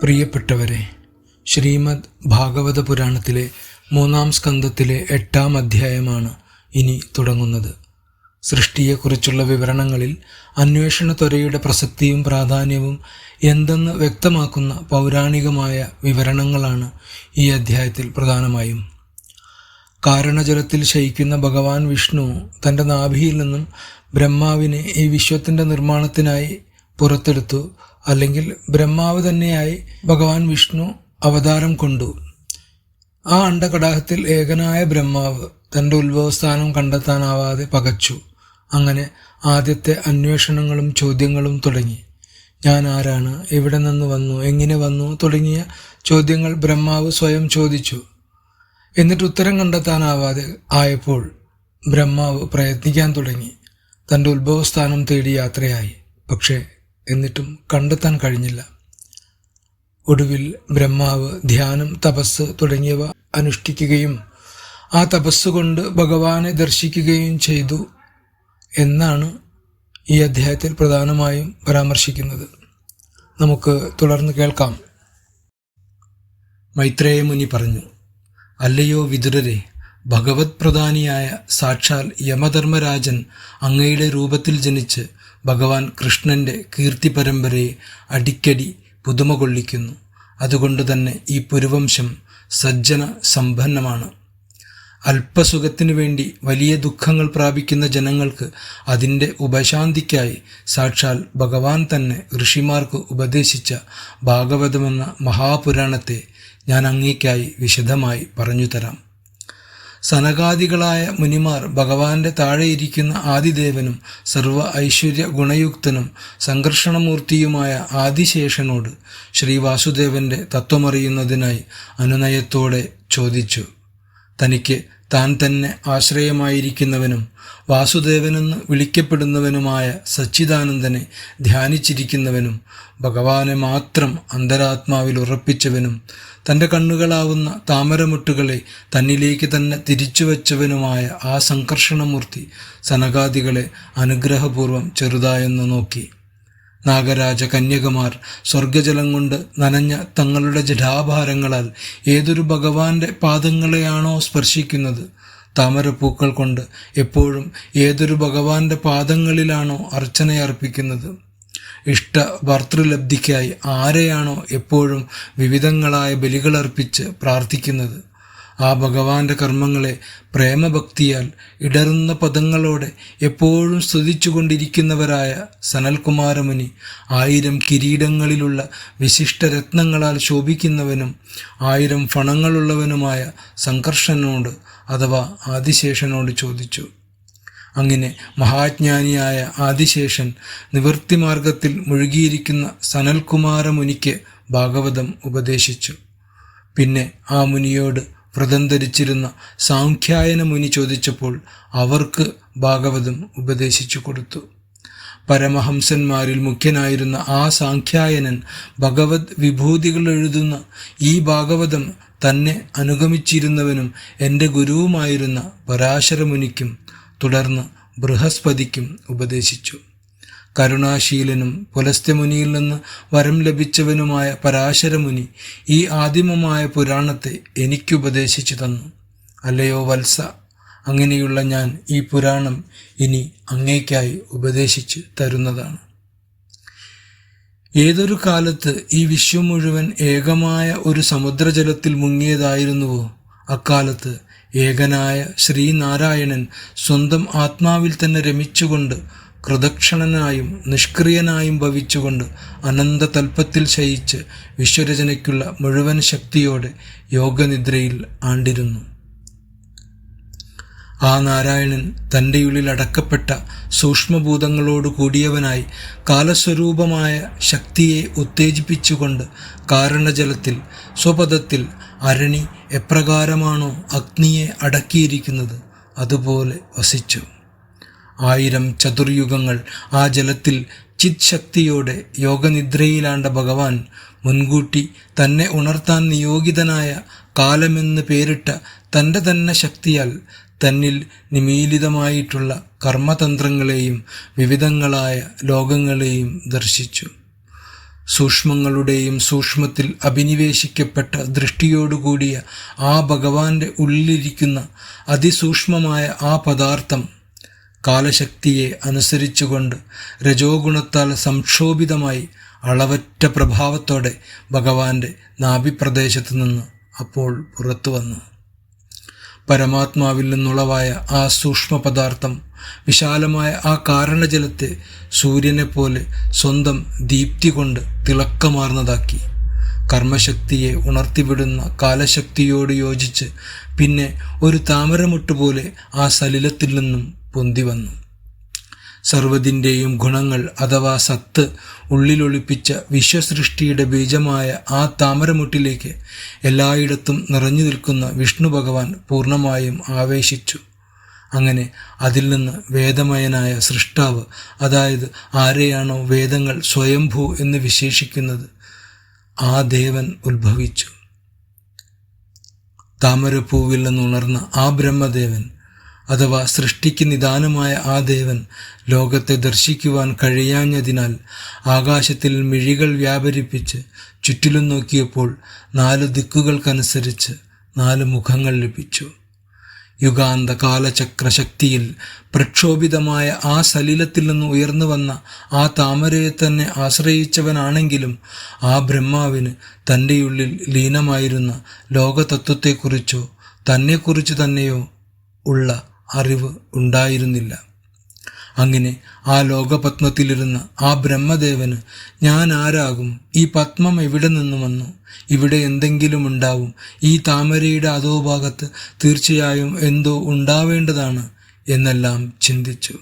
പ്രിയപ്പെട്ടവരെ ശ്രീമദ് ഭാഗവത പുരാണത്തിലെ മൂന്നാം സ്കന്ധത്തിലെ എട്ടാം അധ്യായമാണ് ഇനി തുടങ്ങുന്നത്. സൃഷ്ടിയെക്കുറിച്ചുള്ള വിവരണങ്ങളിൽ അന്വേഷണ ത്വരയുടെ പ്രസക്തിയും പ്രാധാന്യവും എന്തെന്ന് വ്യക്തമാക്കുന്ന പൗരാണികമായ വിവരണങ്ങളാണ് ഈ അധ്യായത്തിൽ പ്രധാനമായും. കാരണജലത്തിൽ ശയിക്കുന്ന ഭഗവാൻ വിഷ്ണു തന്റെ നാഭിയിൽ നിന്നും ബ്രഹ്മാവിനെ ഈ വിശ്വത്തിന്റെ നിർമ്മാണത്തിനായി പുറത്തെടുത്തു അല്ലെങ്കിൽ ബ്രഹ്മാവ് തന്നെയായി ഭഗവാൻ വിഷ്ണു അവതാരം കൊണ്ടു. ആ അണ്ടകടാഹത്തിൽ ഏകനായ ബ്രഹ്മാവ് തന്റെ ഉത്ഭവസ്ഥാനം കണ്ടെത്താനാവാതെ പകച്ചു. അങ്ങനെ ആദ്യത്തെ അന്വേഷണങ്ങളും ചോദ്യങ്ങളും തുടങ്ങി. ഞാൻ ആരാണ്? എവിടെ നിന്ന് വന്നു? എങ്ങനെ വന്നു? തുടങ്ങിയ ചോദ്യങ്ങൾ ബ്രഹ്മാവ് സ്വയം ചോദിച്ചു. എന്നിട്ട് ഉത്തരം കണ്ടെത്താനാവാതെ ആയപ്പോൾ ബ്രഹ്മാവ് പ്രയത്നിക്കാൻ തുടങ്ങി. തന്റെ ഉത്ഭവസ്ഥാനം തേടി യാത്രയായി. പക്ഷേ എന്നിട്ടും കണ്ടെത്താൻ കഴിഞ്ഞില്ല. ഒടുവിൽ ബ്രഹ്മാവ് ധ്യാനം തപസ് തുടങ്ങിയവ അനുഷ്ഠിക്കുകയും ആ തപസ് കൊണ്ട് ഭഗവാനെ ദർശിക്കുകയും ചെയ്തു എന്നാണ് ഈ അധ്യായത്തിൽ പ്രധാനമായും പരാമർശിക്കുന്നത്. നമുക്ക് തുടർന്ന് കേൾക്കാം. മൈത്രേയ മുനി പറഞ്ഞു അല്ലയോ വിതുരരെ ഭഗവത് പ്രധാനിയായ സാക്ഷാൽ യമധർമ്മരാജൻ അങ്ങയുടെ രൂപത്തിൽ ജനിച്ച് ഭഗവാൻ കൃഷ്ണന്റെ കീർത്തി പരമ്പരയെ അടിക്കടി പുതുമ കൊള്ളിക്കുന്നു അതുകൊണ്ട് തന്നെ ഈ പുരുവംശം സജ്ജന സമ്പന്നമാണ്. അല്പസുഖത്തിനു വേണ്ടി വലിയ ദുഃഖങ്ങൾ പ്രാപിക്കുന്ന ജനങ്ങൾക്ക് അതിന്റെ ഉപശാന്തിക്കായി സാക്ഷാൽ ഭഗവാൻ തന്നെ ഋഷിമാർക്ക് ഉപദേശിച്ച ഭാഗവതമെന്ന മഹാപുരാണത്തെ ഞാൻ അങ്ങേക്കായി വിശദമായി പറഞ്ഞു തരാം. സനകാദികളായ മുനിമാർ ഭഗവാന്റെ താഴെയിരിക്കുന്ന ആദിദേവനും സർവ ഐശ്വര്യ ഗുണയുക്തനും സംഘർഷണമൂർത്തിയുമായ ആദിശേഷനോട് ശ്രീ വാസുദേവന്റെ തത്വമറിയുന്നതിനായി അനുനയത്തോടെ ചോദിച്ചു. തനിക്ക് താൻ തന്നെ ആശ്രയമായിരിക്കുന്നവനും വാസുദേവനെന്ന് വിളിക്കപ്പെടുന്നവനുമായ സച്ചിദാനന്ദനെ ധ്യാനിച്ചിരിക്കുന്നവനും ഭഗവാനെ മാത്രം അന്തരാത്മാവിൽ ഉറപ്പിച്ചവനും തന്റെ കണ്ണുകളാവുന്ന താമരമുട്ടുകളെ തന്നിലേക്ക് തന്നെ തിരിച്ചുവച്ചവനുമായ ആ സംഘർഷണമൂർത്തി സനകാദികളെ അനുഗ്രഹപൂർവം ചെറുതായെന്ന് നോക്കി. നാഗരാജ കന്യകുമാർ സ്വർഗജലം കൊണ്ട് നനഞ്ഞ തങ്ങളുടെ ജഡാഭാരങ്ങളാൽ ഏതൊരു ഭഗവാന്റെ പാദങ്ങളെയാണോ സ്പർശിക്കുന്നത്? താമരപ്പൂക്കൾ കൊണ്ട് എപ്പോഴും ഏതൊരു ഭഗവാന്റെ പാദങ്ങളിലാണോ അർച്ചനയർപ്പിക്കുന്നത്? ഇഷ്ട ഭർത്തൃലബ്ധിക്കായി ആരെയാണോ എപ്പോഴും വിവിധങ്ങളായ ബലികളർപ്പിച്ച് പ്രാർത്ഥിക്കുന്നത്? ആ ഭഗവാന്റെ കർമ്മങ്ങളെ പ്രേമഭക്തിയാൽ ഇടറുന്ന പദങ്ങളോടെ എപ്പോഴും സ്തുതിച്ചുകൊണ്ടിരിക്കുന്നവരായ സനൽകുമാരമുനി ആയിരം കിരീടങ്ങളിലുള്ള വിശിഷ്ട രത്നങ്ങളാൽ ശോഭിക്കുന്നവനും ആയിരം ഫണങ്ങളുള്ളവനുമായ സംഘർഷനോട് അഥവാ ആദിശേഷനോട് ചോദിച്ചു. അങ്ങനെ മഹാജ്ഞാനിയായ ആദിശേഷൻ നിവൃത്തിമാർഗത്തിൽ മുഴുകിയിരിക്കുന്ന സനൽകുമാരമുനിക്ക് ഭാഗവതം ഉപദേശിച്ചു. പിന്നെ ആ മുനിയോട് വ്രതം ധരിച്ചിരുന്ന സാഖ്യായന മുനി ചോദിച്ചപ്പോൾ അവർക്ക് ഭാഗവതം ഉപദേശിച്ചു കൊടുത്തു. പരമഹംസന്മാരിൽ മുഖ്യനായിരുന്ന ആ സാഖ്യായനൻ ഭഗവത് വിഭൂതികൾ എഴുതുന്ന ഈ ഭാഗവതം തന്നെ അനുഗമിച്ചിരുന്നവനും എന്റെ ഗുരുവുമായിരുന്ന പരാശരമുനിക്കും തുടർന്ന് ബൃഹസ്പതിക്കും ഉപദേശിച്ചു. കരുണാശീലനും പുലസ്ത്യമുനിയിൽ നിന്ന് വരം ലഭിച്ചവനുമായ പരാശരമുനി ഈ ആദിമമായ പുരാണത്തെ എനിക്കുപദേശിച്ചു തന്നു. അല്ലയോ വത്സ അങ്ങനെയുള്ള ഞാൻ ഈ പുരാണം ഇനി അങ്ങേക്കായി ഉപദേശിച്ച് തരുന്നതാണ്. ഏതൊരു കാലത്ത് ഈ വിശ്വം മുഴുവൻ ഏകമായ ഒരു സമുദ്രജലത്തിൽ മുങ്ങിയതായിരുന്നുവോ? അക്കാലത്ത് ഏകനായ ശ്രീനാരായണൻ സ്വന്തം ആത്മാവിൽ തന്നെ രമിച്ചുകൊണ്ട് കൃതക്ഷണനായും നിഷ്ക്രിയനായും ഭവിച്ചുകൊണ്ട് അനന്ത തൽപ്പത്തിൽ ശയിച്ച് വിശ്വരചനയ്ക്കുള്ള മുഴുവൻ ശക്തിയോടെ യോഗനിദ്രയിൽ ആണ്ടിരുന്നു. ആ നാരായണൻ തന്റെ ഉള്ളിൽ അടക്കപ്പെട്ട സൂക്ഷ്മഭൂതങ്ങളോട് കൂടിയവനായി കാലസ്വരൂപമായ ശക്തിയെ ഉത്തേജിപ്പിച്ചുകൊണ്ട് കാരണജലത്തിൽ സ്വപദത്തിൽ അരണി എപ്രകാരമാണോ അഗ്നിയെ അടക്കിയിരിക്കുന്നത് അതുപോലെ വസിച്ചു. ആയിരം ചതുർയുഗങ്ങൾ ആ ജലത്തിൽ ചിത് ശക്തിയോടെ യോഗനിദ്രയിലാണ്ട ഭഗവാൻ മുൻകൂട്ടി തന്നെ ഉണർത്താൻ നിയോഗിതനായ കാലമെന്ന് പേരിട്ട തന്റെ തന്നെ ശക്തിയാൽ തന്നിൽ നിമീലിതമായിട്ടുള്ള കർമ്മതന്ത്രങ്ങളെയും വിവിധങ്ങളായ ലോകങ്ങളെയും ദർശിച്ചു. സൂക്ഷ്മങ്ങളുടെയും സൂക്ഷ്മത്തിൽ അഭിനിവേശിക്കപ്പെട്ട ദൃഷ്ടിയോടുകൂടിയ ആ ഭഗവാന്റെ ഉള്ളിലിരിക്കുന്ന അതിസൂക്ഷ്മമായ ആ പദാർത്ഥം കാലശക്തിയെ അനുസരിച്ചുകൊണ്ട് രജോഗുണത്താൽ സംക്ഷോഭിതമായി അളവറ്റ പ്രഭാവത്തോടെ ഭഗവാന്റെ നാഭിപ്രദേശത്ത് നിന്ന് അപ്പോൾ പുറത്തു വന്നു. പരമാത്മാവിൽ നിന്നുളവായ ആ സൂക്ഷ്മ പദാർത്ഥം വിശാലമായ ആ കാരണജലത്തെ സൂര്യനെപ്പോലെ സ്വന്തം ദീപ്തി കൊണ്ട് തിളക്കമാർന്നതാക്കി. കർമ്മശക്തിയെ ഉണർത്തിവിടുന്ന കാലശക്തിയോട് യോജിച്ച് പിന്നെ ഒരു താമരമുട്ടുപോലെ ആ സലിലത്തിൽ നിന്നും പൊന്തി വന്നു. സർവതിന്റെയും ഗുണങ്ങൾ അഥവാ സത്ത് ഉള്ളിലൊളിപ്പിച്ച വിശ്വസൃഷ്ടിയുടെ ബീജമായ ആ താമരമുട്ടിലേക്ക് എല്ലായിടത്തും നിറഞ്ഞു നിൽക്കുന്ന വിഷ്ണു ഭഗവാൻ പൂർണമായും ആവേശിച്ചു. അങ്ങനെ അതിൽ നിന്ന് വേദമയനായ സൃഷ്ടാവ് അതായത് ആരെയാണോ വേദങ്ങൾ സ്വയംഭൂ എന്ന് വിശേഷിക്കുന്നത് ആ ദേവൻ ഉത്ഭവിച്ചു. താമരപ്പൂവിൽ നിന്നുണർന്ന ആ ബ്രഹ്മദേവൻ അഥവാ സൃഷ്ടിക്ക് നിദാനമായ ആ ദേവൻ ലോകത്തെ ദർശിക്കുവാൻ കഴിയാഞ്ഞതിനാൽ ആകാശത്തിൽ മിഴികൾ വ്യാപരിപ്പിച്ച് ചുറ്റിലും നോക്കിയപ്പോൾ നാല് ദിക്കുകൾക്കനുസരിച്ച് നാല് മുഖങ്ങൾ ലഭിച്ചു. യുഗാന്ത കാലചക്രശക്തിയിൽ പ്രക്ഷോഭിതമായ ആ സലിലത്തിൽ നിന്ന് ഉയർന്നു വന്ന ആ താമരയെ തന്നെ ആശ്രയിച്ചവനാണെങ്കിലും ആ ബ്രഹ്മാവിന് തന്റെ ഉള്ളിൽ ലീനമായിരുന്ന ലോകതത്വത്തെക്കുറിച്ചോ തന്നെക്കുറിച്ച് തന്നെയോ ഉള്ള അറിവ് ഉണ്ടായിരുന്നില്ല. അങ്ങനെ ആ ലോകപത്മത്തിലിരുന്ന ആ ബ്രഹ്മദേവന് ഞാൻ ആരാകും? ഈ പത്മം എവിടെ നിന്ന് വന്നു? ഇവിടെ എന്തെങ്കിലും ഉണ്ടാവും? ഈ താമരയുടെ അധോഭാഗത്ത് തീർച്ചയായും എന്തോ ഉണ്ടാവേണ്ടതാണ് എന്നെല്ലാം ചിന്തിച്ചു.